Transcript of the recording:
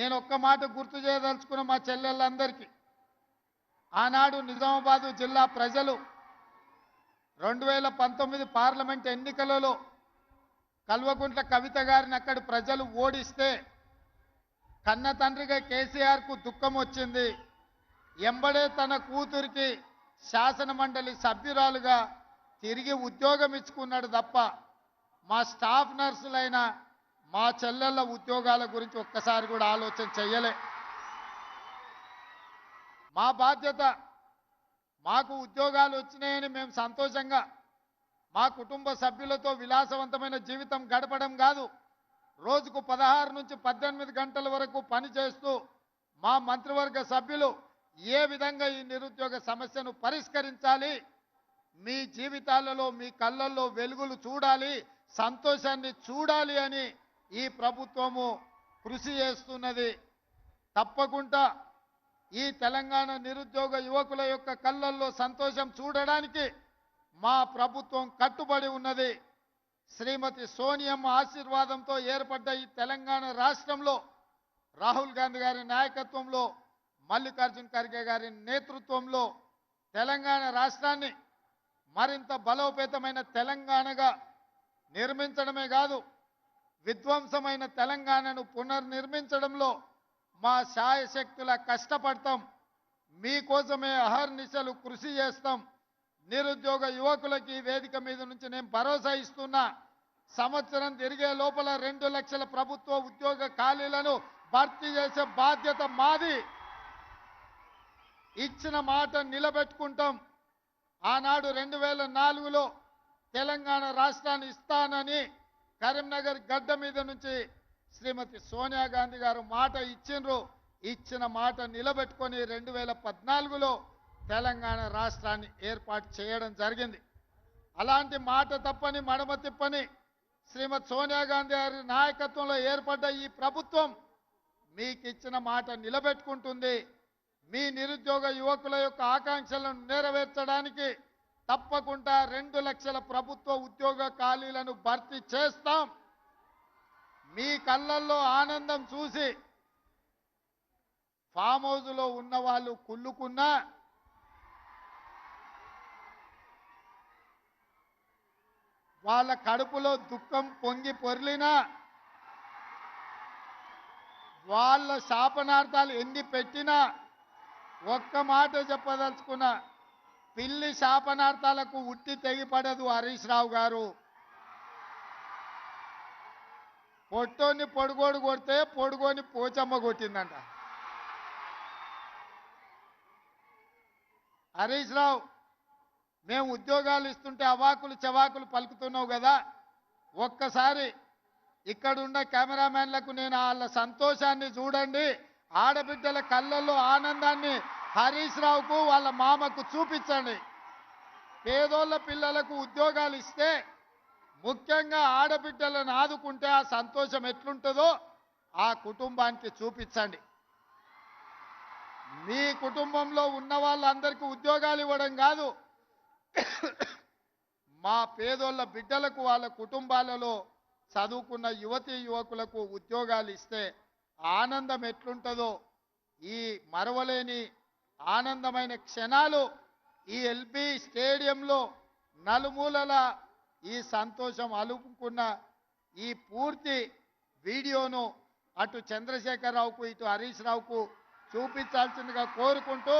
నేను ఒక్క మాట గుర్తు చేయదలుచుకున్న మా చెల్లెళ్ళందరికీ ఆనాడు నిజామాబాదు జిల్లా ప్రజలు రెండు వేల పంతొమ్మిది పార్లమెంట్ ఎన్నికలలో కల్వకుంట్ల కవిత గారిని అక్కడి ప్రజలు ఓడిస్తే కన్న తండ్రిగా కేసీఆర్కు దుఃఖం వచ్చింది. ఎంబడే తన కూతురికి శాసన మండలి సభ్యురాలుగా తిరిగి ఉద్యోగం ఇచ్చుకున్నాడు తప్ప మా స్టాఫ్ నర్సులైన మా చెల్లెళ్ళ ఉద్యోగాల గురించి ఒక్కసారి కూడా ఆలోచన చెయ్యలే. మా బాధ్యత మాకు ఉద్యోగాలు వచ్చినాయని మేము సంతోషంగా మా కుటుంబ సభ్యులతో విలాసవంతమైన జీవితం గడపడం కాదు. రోజుకు పదహారు నుంచి పద్దెనిమిది గంటల వరకు పని చేస్తూ మా మంత్రివర్గ సభ్యులు ఏ విధంగా ఈ నిరుద్యోగ సమస్యను పరిష్కరించాలి మీ జీవితాలలో మీ కళ్ళల్లో వెలుగులు చూడాలి సంతోషాన్ని చూడాలి అని ఈ ప్రభుత్వము కృషి చేస్తున్నది. తప్పకుండా ఈ తెలంగాణ నిరుద్యోగ యువకుల యొక్క కళ్ళల్లో సంతోషం చూడడానికి మా ప్రభుత్వం కట్టుబడి ఉన్నది. శ్రీమతి సోనియమ్మ ఆశీర్వాదంతో ఏర్పడ్డ ఈ తెలంగాణ రాష్ట్రంలో రాహుల్ గాంధీ గారి నాయకత్వంలో మల్లికార్జున్ ఖర్గే గారి నేతృత్వంలో తెలంగాణ రాష్ట్రాన్ని మరింత బలోపేతమైన తెలంగాణగా నిర్మించడమే కాదు విధ్వంసమైన తెలంగాణను పునర్నిర్మించడంలో మా శాయశక్తుల కష్టపడతాం. మీకోసమే అహర్నిశలు కృషి చేస్తాం. నిరుద్యోగ యువకులకి వేదిక మీద నుంచి నేను భరోసా ఇస్తున్నా. సంవత్సరం తిరిగే లోపల రెండు లక్షల ప్రభుత్వ ఉద్యోగ ఖాళీలను భర్తీ చేసే బాధ్యత మాది. ఇచ్చిన మాట నిలబెట్టుకుంటాం. ఆనాడు రెండు వేల నాలుగులో తెలంగాణ రాష్ట్రాన్ని ఇస్తానని కరీంనగర్ గడ్డ మీద నుంచి శ్రీమతి సోనియా గాంధీ గారు మాట ఇచ్చిండ్రు. ఇచ్చిన మాట నిలబెట్టుకొని రెండు వేల పద్నాలుగులో తెలంగాణ రాష్ట్రాన్ని ఏర్పాటు చేయడం జరిగింది. అలాంటి మాట తప్పని మడమ తిప్పని శ్రీమతి సోనియా గాంధీ గారి నాయకత్వంలో ఏర్పడ్డ ఈ ప్రభుత్వం మీకు ఇచ్చిన మాట నిలబెట్టుకుంటుంది. మీ నిరుద్యోగ యువకుల యొక్క ఆకాంక్షలను నెరవేర్చడానికి తప్పకుండా రెండు లక్షల ప్రభుత్వ ఉద్యోగ ఖాళీలను భర్తీ చేస్తాం. మీ కళ్ళల్లో ఆనందం చూసి ఫామ్ హౌస్లో ఉన్న వాళ్ళు కుళ్ళుకున్నా వాళ్ళ కడుపులో దుఃఖం పొంగి పొర్లినా వాళ్ళ శాపనార్థాలు ఎన్ని పెట్టినా ఒక్క మాట చెప్పదలుచుకున్న పిల్లి శాపనార్థాలకు ఉట్టి తెగిపడదు హరీష్ రావు గారు. పొట్టోని పొడుగోడు కొడితే పొడుగోని పోచమ్మ కొట్టిందంట. హరీష్ రావు మేము ఉద్యోగాలు ఇస్తుంటే అవాకులు చవాకులు పలుకుతున్నావు కదా. ఒక్కసారి ఇక్కడున్న కెమెరామెన్లకు నేను వాళ్ళ సంతోషాన్ని చూడండి. ఆడబిడ్డల కళ్ళల్లో ఆనందాన్ని హరీష్ రావుకు వాళ్ళ మామకు చూపించండి. పేదోళ్ళ పిల్లలకు ఉద్యోగాలు ఇస్తే ముఖ్యంగా ఆడబిడ్డలను ఆదుకుంటే ఆ సంతోషం ఎట్లుంటుందో ఆ కుటుంబానికి చూపించండి. మీ కుటుంబంలో ఉన్న వాళ్ళందరికీ ఉద్యోగాలు ఇవ్వడం కాదు. మా పేదోళ్ళ బిడ్డలకు వాళ్ళ కుటుంబాలలో చదువుకున్న యువతీ యువకులకు ఉద్యోగాలు ఇస్తే ఆనందం ఎట్లుంటుందో ఈ మరవలేని ఆనందమైన క్షణాలు ఈ ఎల్బి స్టేడియంలో నలుమూలల ఈ సంతోషం అలుపుకున్న ఈ పూర్తి వీడియోను అటు చంద్రశేఖరరావుకు ఇటు హరీష్ రావుకు చూపించాల్సిందిగా కోరుకుంటూ